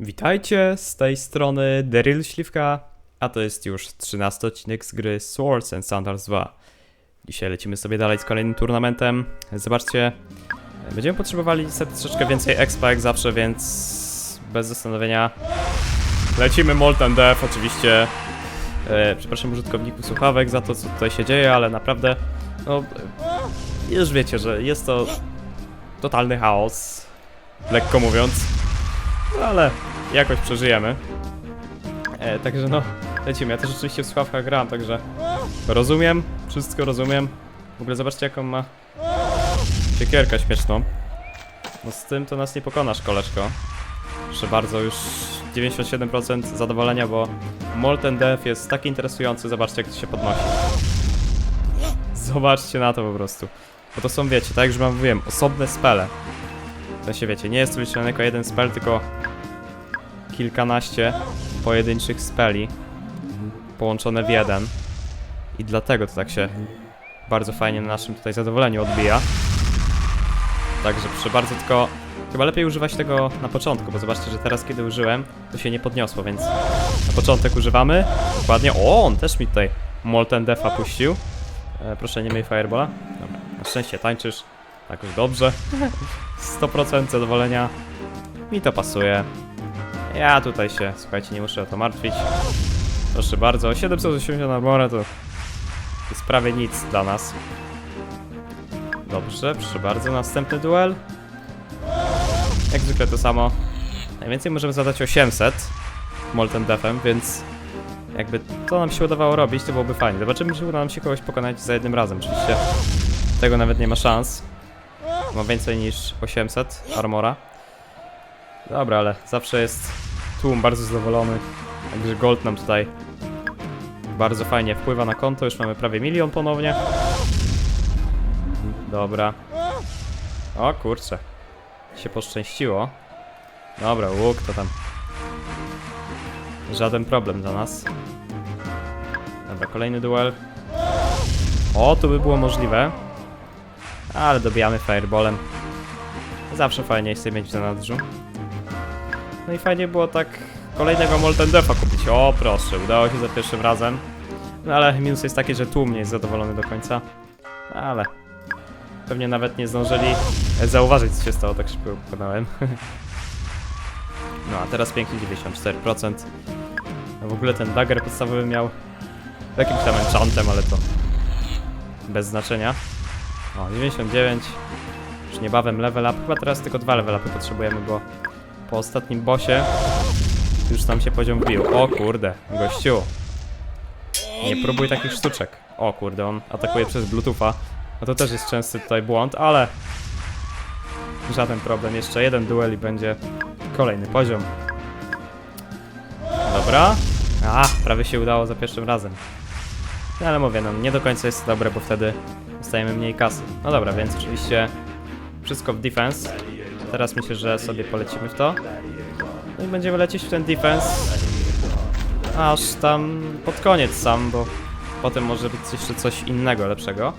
Witajcie, z tej strony Daryl Śliwka, a to jest już 13 odcinek z gry Swords and Sandals 2. Dzisiaj lecimy sobie dalej z kolejnym turnamentem. Zobaczcie, będziemy potrzebowali sobie troszeczkę więcej expa jak zawsze, więc bez zastanowienia lecimy Molten Death oczywiście. E, przepraszam użytkowników słuchawek za to, co tutaj się dzieje, ale naprawdę, no, już wiecie, że jest to totalny chaos, lekko mówiąc. No ale jakoś przeżyjemy. E, także no, lecimy. Ja też rzeczywiście w słuchawkach gram, także rozumiem, wszystko rozumiem. W ogóle zobaczcie jaką ma siekierkę śmieszną. No z tym to nas nie pokonasz, koleżko. Proszę bardzo, już 97% zadowolenia, bo Molten Death jest tak interesujący, zobaczcie jak to się podnosi. Zobaczcie na to po prostu. Bo to są, wiecie, tak jak już wam mówiłem, osobne spele. W sensie wiecie, nie jest to liczone jako jeden spell, tylko kilkanaście pojedynczych speli połączone w jeden. I dlatego to tak się bardzo fajnie na naszym tutaj zadowoleniu odbija. Także proszę bardzo, tylko chyba lepiej używać tego na początku, bo zobaczcie, że teraz kiedy użyłem, to się nie podniosło, więc na początek używamy. Dokładnie. O, on też mi tutaj Molten Defa puścił. E, proszę, nie miej Firebola. Dobra, na szczęście tańczysz. Tak już dobrze. 100% zadowolenia. Mi to pasuje. Ja tutaj się, słuchajcie, nie muszę o to martwić. Proszę bardzo, 780 armora to jest prawie nic dla nas. Dobrze, proszę bardzo, następny duel. Jak zwykle to samo. Najwięcej możemy zadać 800 Molten Deathem, więc jakby to nam się udawało robić, to byłoby fajnie. Zobaczymy, czy uda nam się kogoś pokonać za jednym razem. Oczywiście tego nawet nie ma szans. Ma więcej niż 800 armora. Dobra, ale zawsze jest tłum bardzo zadowolony. Także gold nam tutaj bardzo fajnie wpływa na konto. Już mamy prawie milion ponownie. Dobra. O kurczę. Się poszczęściło. Dobra, łuk to tam. Żaden problem dla nas. Dobra, kolejny duel. O, tu by było możliwe. Ale dobijamy fireballem. Zawsze fajnie jest mieć w zanadrzu. No i fajnie było tak kolejnego Molten Defa kupić. O, proszę, udało się za pierwszym razem. No ale minus jest taki, że tłum nie jest zadowolony do końca. Ale pewnie nawet nie zdążyli zauważyć, co się stało, tak szybko pokonałem. No a teraz pięknie 94%. No w ogóle ten dagger podstawowy miał jakimś tam enchantem, ale to bez znaczenia. O, 99. Już niebawem level up. Chyba teraz tylko dwa level upy potrzebujemy, bo po ostatnim bossie już tam się poziom wbił. O kurde, gościu. Nie próbuj takich sztuczek. O kurde, on atakuje przez bluetootha. No to też jest częsty tutaj błąd, ale żaden problem. Jeszcze jeden duel i będzie kolejny poziom. Dobra. A, prawie się udało za pierwszym razem. No ale mówię, no nie do końca jest to dobre, bo wtedy dostajemy mniej kasy. No dobra, więc oczywiście wszystko w defense. Teraz myślę, że sobie polecimy w to. No i będziemy lecieć w ten defense. Aż tam pod koniec sam, bo potem może być jeszcze coś innego, lepszego.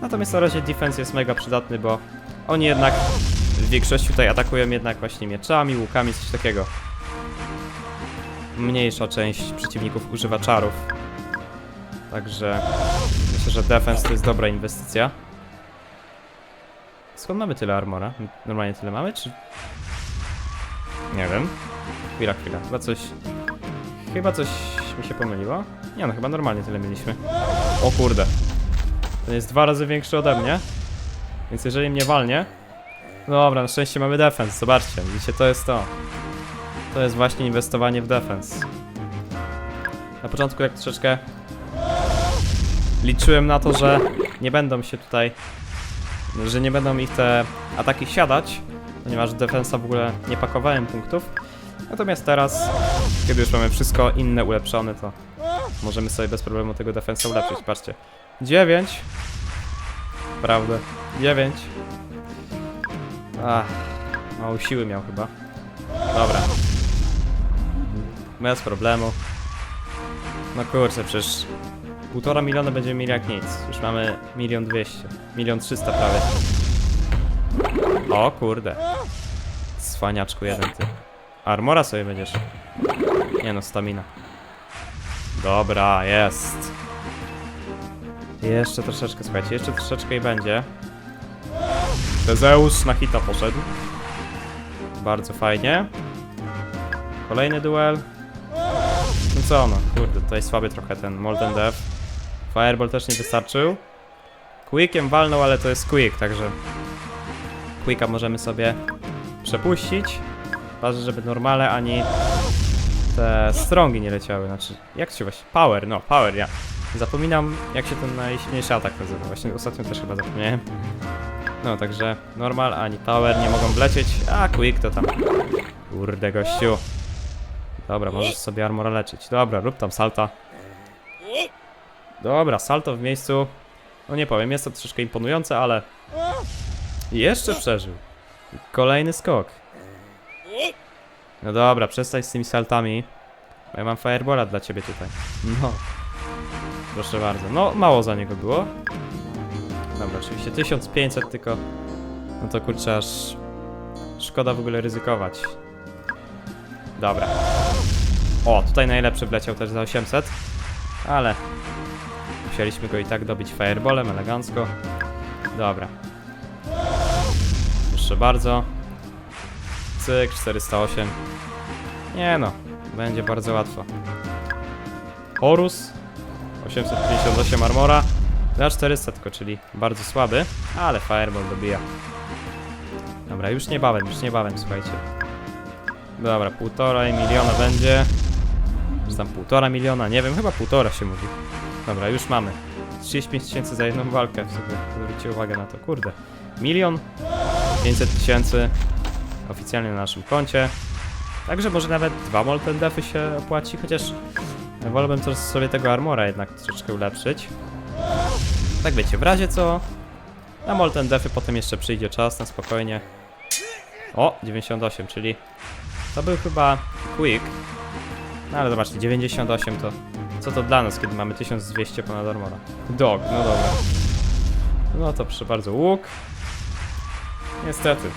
Natomiast na razie defense jest mega przydatny, bo oni jednak w większości tutaj atakują jednak właśnie mieczami, łukami, coś takiego. Mniejsza część przeciwników używa czarów. Także myślę, że defense to jest dobra inwestycja. Skąd mamy tyle armora? Normalnie tyle mamy, czy... Nie wiem. Chwila, chwila. Chyba coś... Chyba coś mi się pomyliło. Nie no, chyba normalnie tyle mieliśmy. O kurde. Ten jest dwa razy większy ode mnie. Więc jeżeli mnie walnie... No dobra, na szczęście mamy defense. Zobaczcie, widzicie, to jest to. To jest właśnie inwestowanie w defense. Na początku jak troszeczkę liczyłem na to, że nie będą się tutaj, że nie będą ich te ataki siadać, ponieważ defensa w ogóle nie pakowałem punktów. Natomiast teraz, kiedy już mamy wszystko inne ulepszone, to możemy sobie bez problemu tego defensa ulepszyć. Patrzcie. 9. Prawda. 9. Ach, mało siły miał chyba. Dobra. Bez problemu. No kurczę, przecież półtora miliona będziemy mieli jak nic. Już mamy milion dwieście. Milion trzysta prawie. O kurde. Cwaniaczku jeden ty. Armora sobie będziesz. Nie no, stamina. Dobra, jest. Jeszcze troszeczkę, słuchajcie, jeszcze troszeczkę i będzie. Tezeus na hita poszedł. Bardzo fajnie. Kolejny duel. No co no, kurde, tutaj słaby trochę ten Molten Death. Fireball też nie wystarczył. Quickiem walnął, ale to jest quick, także Quicka możemy sobie przepuścić. Ważne, żeby normale ani te strongi nie leciały. Znaczy, jak się właśnie. Power, no, power, ja. Zapominam, jak się ten najsilniejszy atak nazywa. Właśnie ostatnio też chyba zapomniałem. No, także normal ani power nie mogą wlecieć, a quick to tam. Kurde, gościu. Dobra, możesz sobie armora leczyć. Dobra, rób tam salta. Dobra, salto w miejscu. No nie powiem, jest to troszeczkę imponujące, ale jeszcze przeżył. Kolejny skok. No dobra, przestań z tymi saltami. Ja mam firebola dla ciebie tutaj. No. Proszę bardzo. No, mało za niego było. Dobra, oczywiście 1500 tylko. No to kurczę, aż szkoda w ogóle ryzykować. Dobra. O, tutaj najlepszy wleciał też za 800. Ale musieliśmy go i tak dobić fireballem elegancko. Dobra. Proszę bardzo. Cyk, 408. Nie no, będzie bardzo łatwo. Horus. 858 armora. Za 400 tylko, czyli bardzo słaby, ale fireball dobija. Dobra, już niebawem, już niebawem, słuchajcie. Dobra, półtora miliona będzie. Czy tam półtora miliona? Nie wiem, chyba półtora się mówi. Dobra, już mamy. 35 tysięcy za jedną walkę. Zwróćcie uwagę na to. Kurde. Milion 500 tysięcy oficjalnie na naszym koncie. Także może nawet dwa Molten Defy się opłaci, chociaż wolałbym też sobie tego armora jednak troszeczkę ulepszyć. Tak wiecie, w razie co na Molten Defy potem jeszcze przyjdzie czas na spokojnie. O, 98, czyli to był chyba Quick. No ale zobaczcie, 98 to co to dla nas, kiedy mamy 1200 ponad armora? Dog, no dobra. No to proszę bardzo, łuk. Niestety.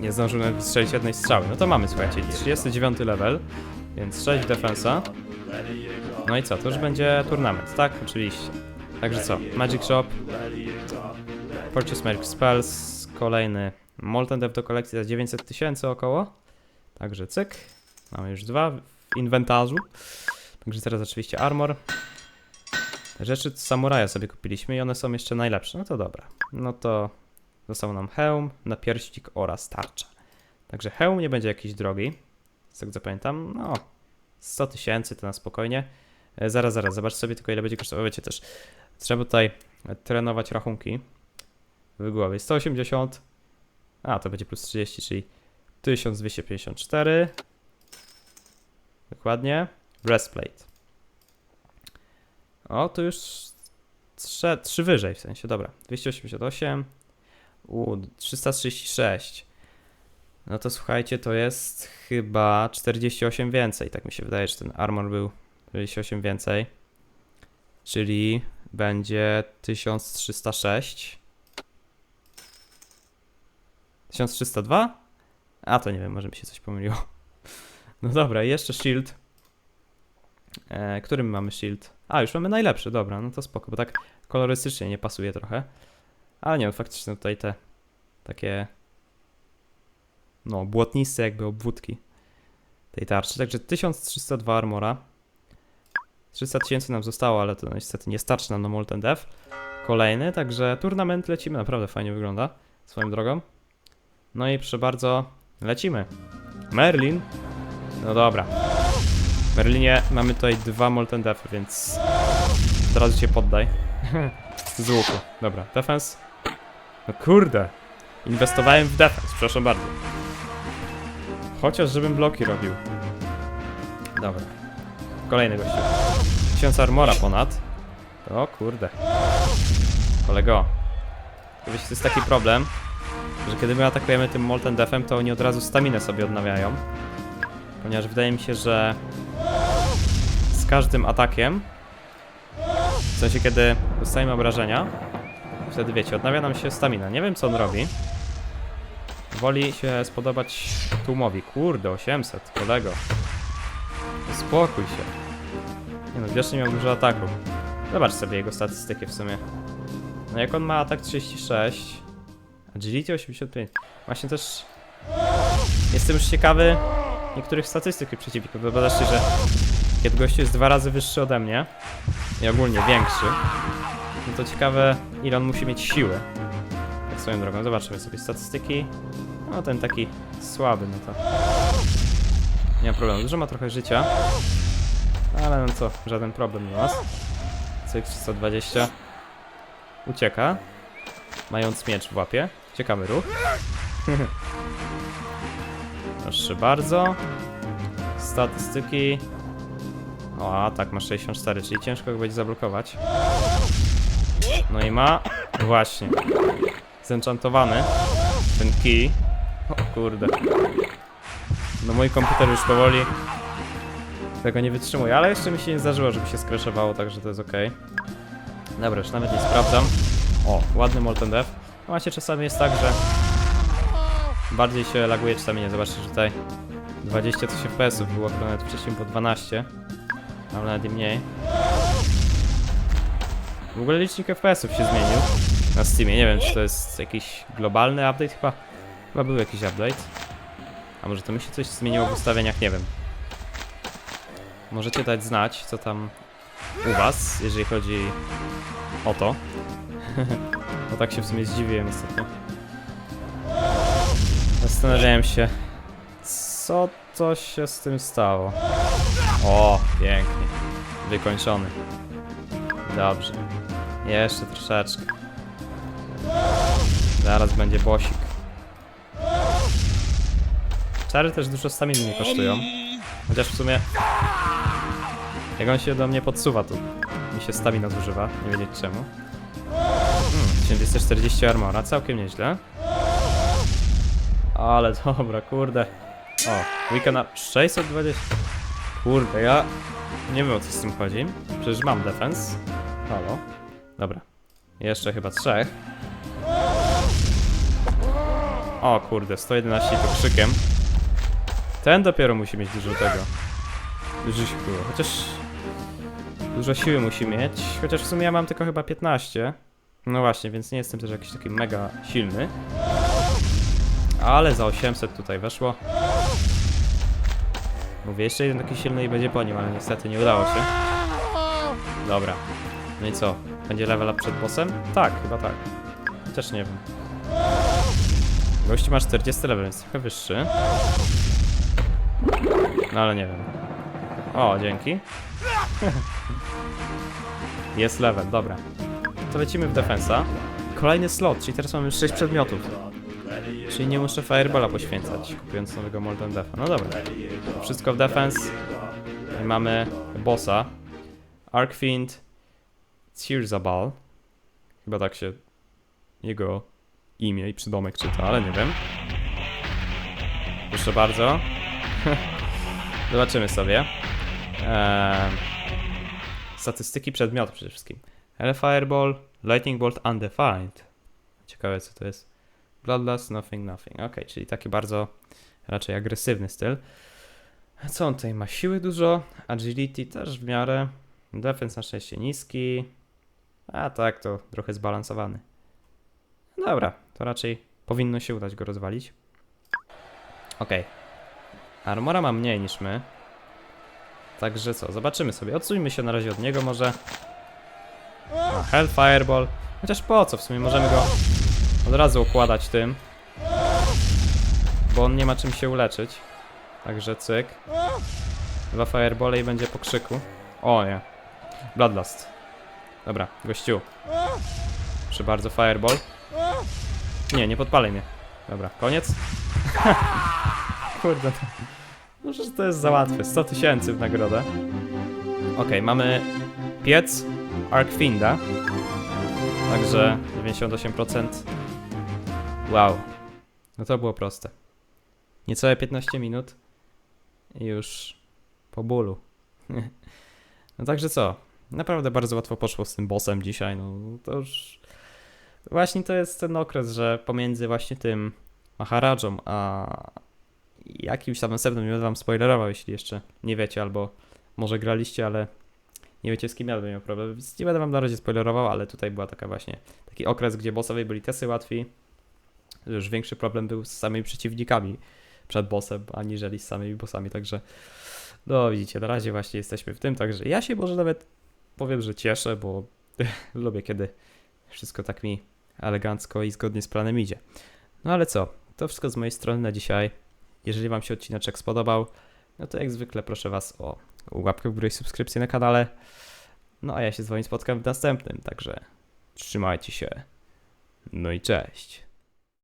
Nie zdążył nawet strzelić jednej strzały. No to mamy, słuchajcie, 39 level, więc 6 defensa. No i co, to już będzie turnament, tak? Oczywiście. Także co, Magic Shop, Purchase Magic Spells, kolejny Molten Dev do kolekcji za 900 tysięcy około. Także cyk, mamy już dwa w inwentarzu. Także teraz oczywiście armor. Rzeczy z samuraja sobie kupiliśmy i one są jeszcze najlepsze. No to dobra. No to został nam hełm, napierścik oraz tarcza. Także hełm nie będzie jakiś drogi. Z tego co pamiętam, no 100 tysięcy to na spokojnie. E, zaraz, zaraz, zobacz sobie tylko ile będzie kosztowało. Wiecie też, trzeba tutaj trenować rachunki w głowie. 180, a to będzie plus 30, czyli 1254. Dokładnie. Breastplate. O, to już trzy, trzy wyżej w sensie, dobra. 288. U, 336. No to słuchajcie, to jest chyba 48 więcej. Tak mi się wydaje, że ten armor był 48 więcej. Czyli będzie 1306. 1302? A to nie wiem, może mi się coś pomyliło. No dobra, jeszcze shield. E, mamy shield? A, już mamy najlepszy, dobra, no to spoko, bo tak kolorystycznie nie pasuje trochę. Ale nie, no, faktycznie tutaj te takie no, błotniste jakby obwódki tej tarczy. Także 1302 armora. 300 tysięcy nam zostało, ale to niestety nie starczy nam na Molten Death. Kolejny, także turnament lecimy, naprawdę fajnie wygląda, swoją drogą. No i proszę bardzo, lecimy. Merlin. No dobra. W Merlinie mamy tutaj dwa Molten Deathy, więc od razu się poddaj. Z łuku. Dobra, defense. No kurde. Inwestowałem w defense, proszę bardzo. Chociaż żebym bloki robił. Dobra. Kolejny gościu. 1000 armora ponad. O kurde. Kolego. Wiecie, to jest taki problem, że kiedy my atakujemy tym Molten Defem, to oni od razu staminę sobie odnawiają. Ponieważ wydaje mi się, że z każdym atakiem, w sensie kiedy dostajemy obrażenia, wtedy wiecie, odnawia nam się stamina. Nie wiem co on robi. Woli się spodobać tłumowi. Kurde, 800, kolego. Uspokój się. Nie no, wiecznie miał dużo ataku. Zobacz sobie jego statystyki w sumie. No jak on ma atak 36, agility 85. Właśnie też jestem już ciekawy niektórych statystyk przeciwników. Zobaczcie, że kiedy gościu jest dwa razy wyższy ode mnie i ogólnie większy, no to ciekawe ile on musi mieć siły. Tak swoją drogą, zobaczymy sobie statystyki. No ten taki słaby, no to nie ma problemu. Dużo ma trochę życia, ale no co, żaden problem dla nas. Cyk 320. Ucieka, mając miecz w łapie. Ciekawy ruch. Proszę bardzo. Statystyki. O, atak ma 64, czyli ciężko go będzie zablokować. No i ma... Właśnie. Zenchantowany. Ten key. O kurde. No mój komputer już powoli tego nie wytrzymuje, ale jeszcze mi się nie zdarzyło, żeby się skraszowało, także to jest ok. Dobra, już nawet nie sprawdzam. O, ładny Molten Death. No Właśnie czasami jest tak, że bardziej się laguje, czasami nie. Zobaczcie, tutaj 20 coś FPS-ów było, chyba nawet wcześniej po 12. Ale nawet mniej. W ogóle licznik FPS-ów się zmienił na Steamie. Nie wiem, czy to jest jakiś globalny update chyba. Chyba był jakiś update. A może to mi się coś zmieniło w ustawieniach, nie wiem. Możecie dać znać, co tam u was, jeżeli chodzi o to. Bo tak się w sumie zdziwiłem ostatnio. Zastanawiałem się, co to się z tym stało. O, pięknie. Wykończony. Dobrze. Jeszcze troszeczkę. Zaraz będzie bosik. Czary też dużo staminy nie kosztują. Chociaż w sumie... Jak on się do mnie podsuwa, to mi się stamina zużywa. Nie wiedzieć czemu. Hmm, 1240 armora, całkiem nieźle. Ale dobra, kurde. O, weekend na 620. Kurde, ja nie wiem o co z tym chodzi. Przecież mam defense. Halo. Dobra. Jeszcze chyba trzech. O kurde, 111 to krzykiem. Ten dopiero musi mieć dużo tego. Dużo siły. Chociaż... Dużo siły musi mieć. Chociaż w sumie ja mam tylko chyba 15. No właśnie, więc nie jestem też jakiś taki mega silny. Ale za 800 tutaj weszło. Mówię, jeszcze jeden taki silny i będzie po nim, ale niestety nie udało się. Dobra. No i co? Będzie level up przed bossem? Tak, chyba tak. Też nie wiem. Gości ma 40 level, więc trochę wyższy. No ale nie wiem. O, dzięki. Jest level, dobra. To lecimy w defensa. Kolejny slot, czyli teraz mamy 6 przedmiotów. Czyli nie muszę Fireballa poświęcać, kupując nowego Molten Defa. No dobra. Wszystko w defense. I mamy bossa. Arkfiend Cirzabal. Chyba tak się jego imię i przydomek czyta, ale nie wiem. Proszę bardzo. Zobaczymy sobie. Eee, statystyki przedmiotów przede wszystkim. Hell Fireball, Lightning Bolt Undefined. Ciekawe co to jest. Bloodlust, Nothing, Nothing. Ok, czyli taki bardzo raczej agresywny styl. Co on tutaj ma? Siły dużo, agility też w miarę, defense na szczęście niski, a tak to trochę zbalansowany. Dobra, to raczej powinno się udać go rozwalić. Okej. Armora ma mniej niż my. Także co, zobaczymy sobie. Odsuńmy się na razie od niego może. A, Hell Fireball. Chociaż po co? W sumie możemy go od razu układać tym. Bo on nie ma czym się uleczyć. Także cyk. Dwa firebole i będzie po krzyku. O nie. Bloodlust. Dobra, gościu. Proszę bardzo, fireball. Nie, nie podpalaj mnie. Dobra, koniec. Kurde. Może to jest za łatwe. 100 tysięcy w nagrodę. Okej, mamy piec Arkfinda. Także 98%. Wow. No to było proste. Niecałe 15 minut i już po bólu. No także co? Naprawdę bardzo łatwo poszło z tym bossem dzisiaj. No to już. Właśnie to jest ten okres, że pomiędzy właśnie tym Maharadżą, a jakimś tam następnym będę wam spoilerował, jeśli jeszcze nie wiecie, albo może graliście, ale nie wiecie z kim ja miał problem, więc nie będę wam na razie spoilerował, ale tutaj była taka właśnie taki okres, gdzie bossowie byli testy łatwi, że już większy problem był z samymi przeciwnikami przed bossem, aniżeli z samymi bossami, także no widzicie, na razie właśnie jesteśmy w tym, także ja się może nawet powiem, że cieszę, bo lubię kiedy wszystko tak mi elegancko i zgodnie z planem idzie. No ale co, to wszystko z mojej strony na dzisiaj. Jeżeli Wam się odcineczek spodobał, no to jak zwykle proszę Was o łapkę w górę i subskrypcję na kanale. No a ja się z Wami spotkam w następnym, także trzymajcie się. No i cześć.